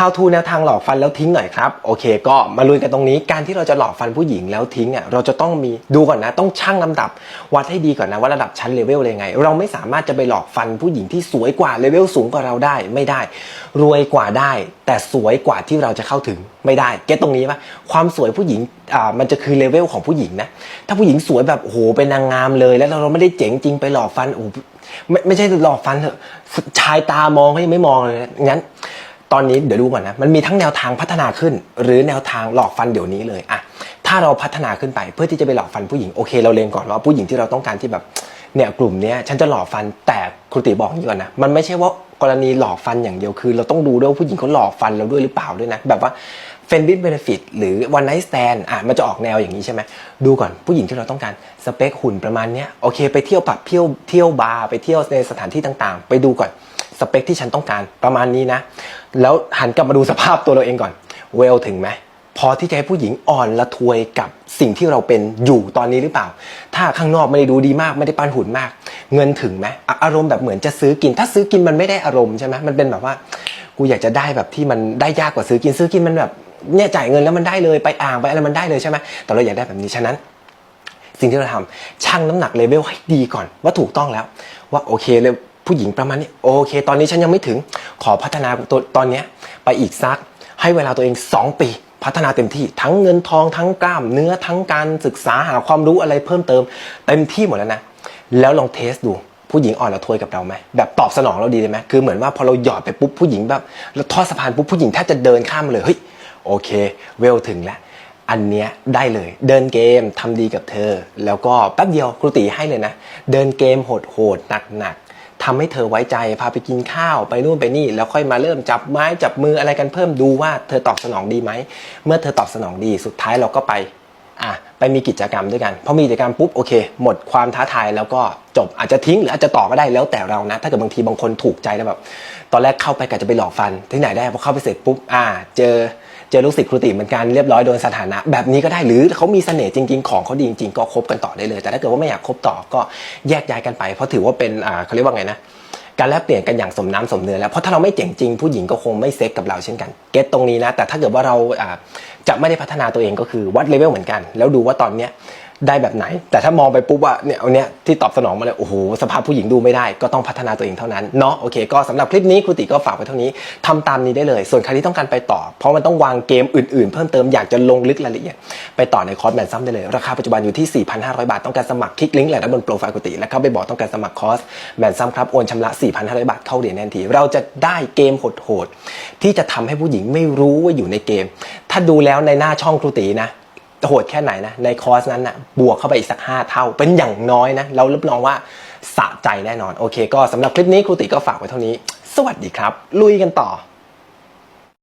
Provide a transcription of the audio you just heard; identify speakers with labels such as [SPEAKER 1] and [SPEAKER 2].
[SPEAKER 1] how to แนวทางหลอกฟันแล้วทิ้งหน่อยครับ โอเค ก็มาลุยกันตรงนี้ การที่เราจะหลอกฟันผู้หญิงแล้วทิ้งอะเราจะต้องมีดูก่อนนะต้องชั่งลำดับ วัดให้ดีก่อนนะว่าระดับชั้นเลเวลเลยไง เราไม่สามารถจะไปหลอกฟันผู้หญิงที่สวยกว่าเลเวลสูงกว่าเราได้ไม่ได้ รวยกว่าได้ แต่สวยกว่าที่เราจะเข้าถึงไม่ได้เก็ตตรงนี้ปะความสวยผู้หญิงอ่ามันจะคือเลเวลของผู้หญิงนะถ้าผู้หญิงสวยแบบโอ้โหเป็นนางงามเลย แล้วเราไม่ได้เจ๋งจริงไปหลอกฟันโอ้ไม่ไม่ใช่หลอกฟันเถอะชายตามองเขายังไม่มองเลยนะงั้น ตอนนี้เดี๋ยวดูก่อนนะ มันมีทั้งแนวทางพัฒนาขึ้น หรือแนวทางหลอกฟันเดี๋ยวนี้เลยอะถ้าเราพัฒนาขึ้นไปเพื่อที่จะไปหลอกฟันผู้หญิงโอเค เราเลงก่อนว่าผู้หญิงที่เราต้องการที่แบบเนี่ยกลุ่มเนี้ยฉันจะหลอกฟันแต่ครูติบอกนี้ก่อนนะมันไม่ใช่ว่ากรณีหลอกฟันอย่างเดียวคือ เราต้องดูด้วยว่าผู้หญิงเขาหลอกฟันเราด้วยหรือเปล่าด้วยนะแบบว่าเฟนบิทเบนฟิตหรือวันไนท์สแตนอะมันจะออกแนวอย่างนี้ใช่ไหมดูก่อนผู้หญิงที่เราต้องการสเปคหุ่นประมาณเนี้ยโอเค ไปเที่ยวผับเที่ยวเที่ยวบาร์ไปเที่ยวในสถานที่ต่างๆ ไปดูก่อน สเปคที่ฉันต้องการประมาณนี้นะ แล้วหันกลับมาดูสภาพตัวเราเองก่อน เวลถึงไหมพอที่จะให้ผู้หญิงอ่อนละทวยกับสิ่งที่เราเป็นอยู่ตอนนี้หรือเปล่า ถ้าข้างนอกไม่ได้ดูดีมากไม่ได้ปั้นหุ่นมาก เงินถึงไหมออารมณ์แบบเหมือนจะซื้อกิน ถ้าซื้อกินมันไม่ได้อารมณ์ใช่ไหมมันเป็นแบบว่า กูอยากจะได้แบบที่มันได้ยากกว่าซื้อกินซื้อกินมันแบบเนี่ยจ่ายเงินแล้วมันได้เลยไปอ่างไปอะไรมันได้เลยใช่ไหมแต่เราอยากได้แบบนี้ฉะนั้น สิ่งที่เราทำชั่งน้ำหนักเลเวลให้ดีก่อนว่าถูกต้องแล้ว ว่าโอเคเลย ผู้หญิงประมาณนี้โอเค ตอนนี้ฉันยังไม่ถึงขอพัฒนาตัวตอนนี้ไปอีกสัก ให้เวลาตัวเอง 2 ปี พัฒนาเต็มที่ทั้งเงินทองทั้งกล้ามเนื้อทั้งการศึกษาหาความรู้อะไรเพิ่มเติมเต็มที่หมดแล้วนะแล้วลองเทสดูผู้หญิงอ่อนละทวยกับเราไหมแบบตอบสนองเราดีเลยไหมคือเหมือนว่าพอเราหยอดไปปุ๊บผู้หญิงแบบเราทอดสะพานปุ๊บผู้หญิงแทบจะเดินข้ามมาเลยเฮ้ยโอเค เวลถึงแล้วอันเนี้ยได้เลย เดินเกมทำดีกับเธอ แล้วก็แป๊บเดียวครูตีให้เลยนะ เดินเกมโหดๆหดหนักๆ ทำให้เธอไว้ใจพาไปกินข้าวไปนู่นไปนี่ แล้วค่อยมาเริ่มจับไม้จับมืออะไรกันเพิ่มดูว่าเธอตอบสนองดีไหมเมื่อเธอตอบสนองดีสุดท้ายเราก็ไป อะไปมีกิจกรรมด้วยกันพอมีกิจกรรมปุ๊บโอเค หมดความท้าทายแล้วก็จบอาจจะทิ้งหรืออาจจะต่อก็ได้แล้วแต่เรานะ ถ้าเกิดบางทีบางคนถูกใจแล้วแบบตอนแรกเข้าไปกะจะไปหลอกฟันที่ไหนได้พอเข้าไปเสร็จปุ๊บอ่า เจอเจอลูกศิษย์ครูติเหมือนกันเรียบร้อยโดนสถานะ แบบนี้ก็ได้หรือเขามีเสน่ห์จริง ๆ ของเขาดีจริงๆก็คบกันต่อได้เลย แต่ถ้าเกิดว่าไม่อยากคบต่อก็แยกย้ายกันไป เพราะถือว่าเป็นอ่าเขาเรียกว่าไงนะ การแลกเปลี่ยนกันอย่างสมน้ำสมเนื้อแล้วเพราะถ้าเราไม่เจ๋งจริงผู้หญิงก็คงไม่เซ็กกับเราเช่นกัน เก็ตตรงนี้นะ แต่ถ้าเกิดว่าเราอ่าจะไม่ได้พัฒนาตัวเองก็คือวัดเลเวลเหมือนกัน แล้วดูว่าตอนเนี้ย ได้แบบไหน แต่ถ้ามองไปปุ๊บว่าเนี่ยเอาเนี้ยที่ตอบสนองมาเลยโอ้โหสภาพผู้หญิงดูไม่ได้ ก็ต้องพัฒนาตัวเองเท่านั้นเนาะโอเค ก็สำหรับคลิปนี้ครูติก็ฝากไว้เท่านี้ทำตามนี้ได้เลย ส่วนใครที่ต้องการไปต่อ เพราะมันต้องวางเกมอื่นๆ เพิ่มเติมอยากจะลงลึกรายละเอียดไปต่อในคอร์สแมนซัมได้เลย ราคาปัจจุบันอยู่ที่ 4,500 บาทต้องการสมัครคลิกลิงก์แหละด้านบนโปรไฟล์กุฏิแล้วเข้าไปบอกต้องการสมัครคอร์สแมนซัมครับโอนชำระ 4,500 บาทเข้าเรียญแทนที เราจะได้เกมโหดๆที่จะทำให้ผู้หญิงไม่รู้ว่าอยู่ในเกม ถ้าดูแล้วในหน้าช่องครูตีนะ โหดแค่ไหนนะในคอร์สนั้นนะบวกเข้าไปอีกสัก 5 เท่า เป็นอย่างน้อยนะ เรารับรองว่าสะใจแน่นอน โอเค ก็สำหรับคลิปนี้ครูติก็ฝากไว้เท่านี้ สวัสดีครับ ลุยกันต่อ